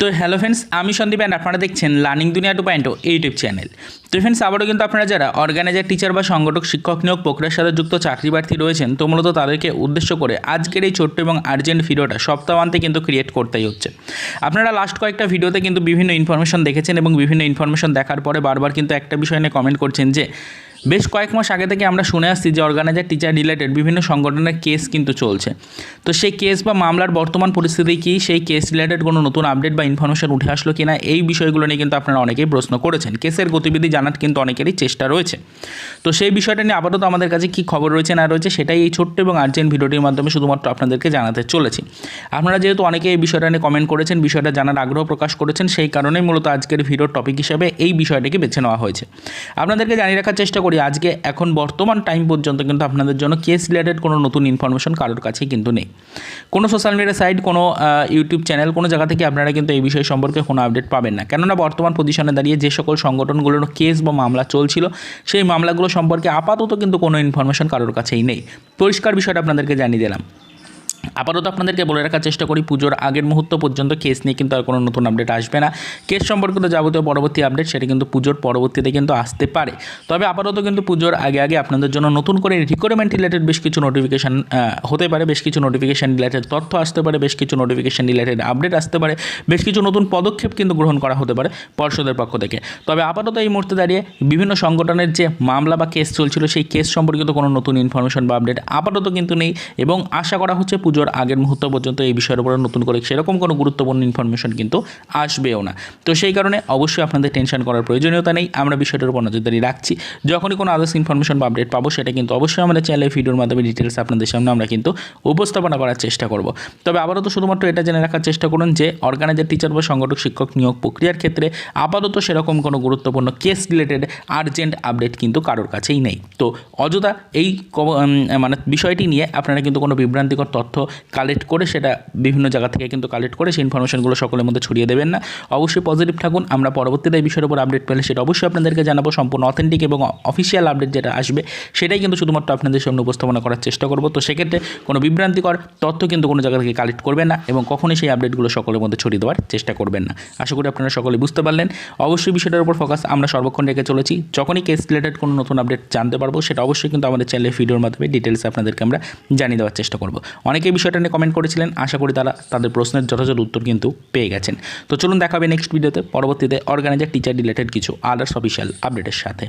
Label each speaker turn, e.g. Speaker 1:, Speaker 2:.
Speaker 1: তো hello friends আমি Sandeep and আপনারা দেখছেন learning Duniya two point YouTube channel তো ফ্রেন্ডস আবারও কিন্তু আপনারা যারা অর্গানাইজার টিচার বা সংগঠক, শিক্ষক নিয়োগ প্রক্রিয়ার সাথে যুক্ত চাকরি প্রার্থী রয়েছেন, তো মূলত তাদেরকে উদ্দেশ্য করে আজকের এই ছোট্ট এবং আর্জেন্ট ভিডিওটা সপ্তাহান্তে কিন্তু ক্রিয়েট করতেই হচ্ছে। আপনারা লাস্ট কয়েকটা ভিডিওতে কিন্তু বিভিন্ন ইনফরমেশন দেখেছেন এবং বিভিন্ন ইনফরমেশন দেখার পরে বারবার কিন্তু একটা বিষয় নিয়ে কমেন্ট করছেন যে বেশ কয়েক মাস আগে থেকে আমরা শুনে আসছি যে অর্গানাইজার, টিচার রিলেটেড বিভিন্ন সংগঠনের কেস কিন্তু চলছে। তো সেই কেস বা মামলার বর্তমান পরিস্থিতি কি? সেই কেস রিলেটেড কোনো নতুন আপডেট বা ইনফরমেশন উঠে আসলো কিনা? এই বিষয়গুলো নিয়ে কিন্তু আপনারা অনেকেই প্রশ্ন করেছেন। কেসের গতিবিধি জানার কিন্তু অনেকেরই চেষ্টা রয়েছে। তো সেই বিষয়টা নিয়ে আপাতত আমাদের কাছে কী খবর রয়েছে না রয়েছে সেটাই এই ছোট্ট এবং আর্জেন্ট ভিডিওটির মাধ্যমে শুধুমাত্র আপনাদেরকে জানাতে চলেছি। আপনারা যেহেতু অনেকে এই বিষয়টা নিয়ে কমেন্ট করেছেন, বিষয়টা জানার আগ্রহ প্রকাশ করেছেন, সেই কারণেই মূলত আজকের ভিডিওর টপিক হিসেবে এই বিষয়টিকে বেছে নেওয়া হয়েছে। আপনাদেরকে জানিয়ে রাখার চেষ্টা করি, আজকে এখন বর্তমান টাইম পর্যন্ত কিন্তু আপনাদের জন্য কেস রিলেটেড কোনো নতুন ইনফরমেশন কারোর কাছেই কিন্তু নেই। কোনো সোশ্যাল মিডিয়া সাইট কোনো ইউটিউব চ্যানেল কোনো জায়গা থেকে আপনারা কিন্তু এই বিষয় সম্পর্কে কোনো আপডেট পাবেন না। কেননা বর্তমান পজিশনে দাঁড়িয়ে যে সকল সংগঠনগুলোর কেস বা মামলা চলছিল, সেই মামলাগুলো সম্পর্কে আপাতত কিন্তু কোনো ইনফরমেশন কারোর কাছেই নেই। পরিষ্কার বিষয়টা আপনাদেরকে জানিয়ে দিলাম। আপাতত আপনাদেরকে বলে রাখার চেষ্টা করি, পুজোর আগের মুহূর্ত পর্যন্ত কেস নিয়ে কিন্তু আর কোনো নতুন আপডেট আসবে না। কেস সম্পর্কিত যাবতীয় পরবর্তী আপডেট সেটা কিন্তু পুজোর পরবর্তীতে কিন্তু আসতে পারে। তবে আপাতত কিন্তু পুজোর আগে আগে আপনাদের জন্য নতুন করে রিকোয়ারমেন্ট রিলেটেড বেশ কিছু নোটিফিকেশান হতে পারে, বেশ কিছু নোটিফিকেশান রিলেটেড তথ্য আসতে পারে, বেশ কিছু নোটিফিকেশান রিলেটেড আপডেট আসতে পারে, বেশ কিছু নতুন পদক্ষেপ কিন্তু গ্রহণ করা হতে পারে পর্ষদের পক্ষ থেকে। তবে আপাতত এই মুহূর্তে দাঁড়িয়ে বিভিন্ন সংগঠনের যে মামলা বা কেস চলছিল, সেই কেস সম্পর্কিত কোনো নতুন ইনফরমেশন বা আপডেট আপাতত কিন্তু নেই এবং আশা করা হচ্ছে পুজোর আগের মুহূর্ত পর্যন্ত এই বিষয়ের উপরে নতুন করে সেরকম কোনো গুরুত্বপূর্ণ ইনফরমেশন কিন্তু আসবেও না। তো সেই কারণে অবশ্যই আপনাদের টেনশন করার প্রয়োজনীয়তা নেই। আমরা বিষয়টার উপর নজরদারি রাখছি। যখনই কোনো আদার্স ইনফরমেশন বা আপডেট পাবো, সেটা কিন্তু অবশ্যই আমাদের চ্যানেলে ভিডিওর মাধ্যমে ডিটেলস আপনাদের সামনে আমরা কিন্তু উপস্থাপনা করার চেষ্টা করব। তবে আপাতত শুধুমাত্র এটা জেনে রাখার চেষ্টা করুন যে অর্গানাইজার টিচার বা সংগঠক, শিক্ষক নিয়োগ প্রক্রিয়ার ক্ষেত্রে আপাতত সেরকম কোনো গুরুত্বপূর্ণ কেস রিলেটেড আর্জেন্ট আপডেট কিন্তু কারোর কাছেই নেই। তো অযথা এই মানে বিষয়টি নিয়ে আপনারা কিন্তু কোনো বিভ্রান্তিকর তথ্য কালেক্ট করে সেটা বিভিন্ন জায়গা থেকে কিন্তু কালেক্ট করে সেই ইনফরমেশনগুলো সকলের মধ্যে ছড়িয়ে দেবেন না। অবশ্যই পজিটিভ থাকুন। আমরা পরবর্তীতে এই বিষয়ের উপর আপডেট পেলে সেটা অবশ্যই আপনাদেরকে জানাব। সম্পূর্ণ অথেন্টিক এবং অফিসিয়াল আপডেট যেটা আসবে, সেটাই কিন্তু শুধুমাত্র আপনাদের সামনে উপস্থাপনা করার চেষ্টা করব। তো সেক্ষেত্রে কোনো বিভ্রান্তিকর তথ্য কিন্তু কোনো জায়গা থেকে কালেক্ট করবেন না এবং কখনই সেই আপডেটগুলো সকলের মধ্যে ছড়িয়ে দেওয়ার চেষ্টা করবেন না। আশা করি আপনারা সকলে বুঝতে পারলেন। অবশ্যই বিষয়টার উপর ফোকাস আমরা সর্বক্ষণ রেখে চলেছি। যখনই কেস রিলেটেড কোনো নতুন আপডেট জানতে পারব, সেটা অবশ্যই কিন্তু আমাদের চ্যানেলের ভিডিওর মাধ্যমে ডিটেলস আপনাদেরকে আমরা জানিয়ে দেওয়ার চেষ্টা করব। অনেকেই বিষয়টা নিয়ে কমেন্ট করেছিলেন। আশা করি তারা তাদের প্রশ্নের যথাযথ উত্তর কিন্তু পেয়ে গেছেন। তো চলুন দেখাবে নেক্সট ভিডিওতে পরবর্তীতে অর্গানাইজার টিচার রিলেটেড কিছু আদার্স অফিসিয়াল আপডেটের সাথে।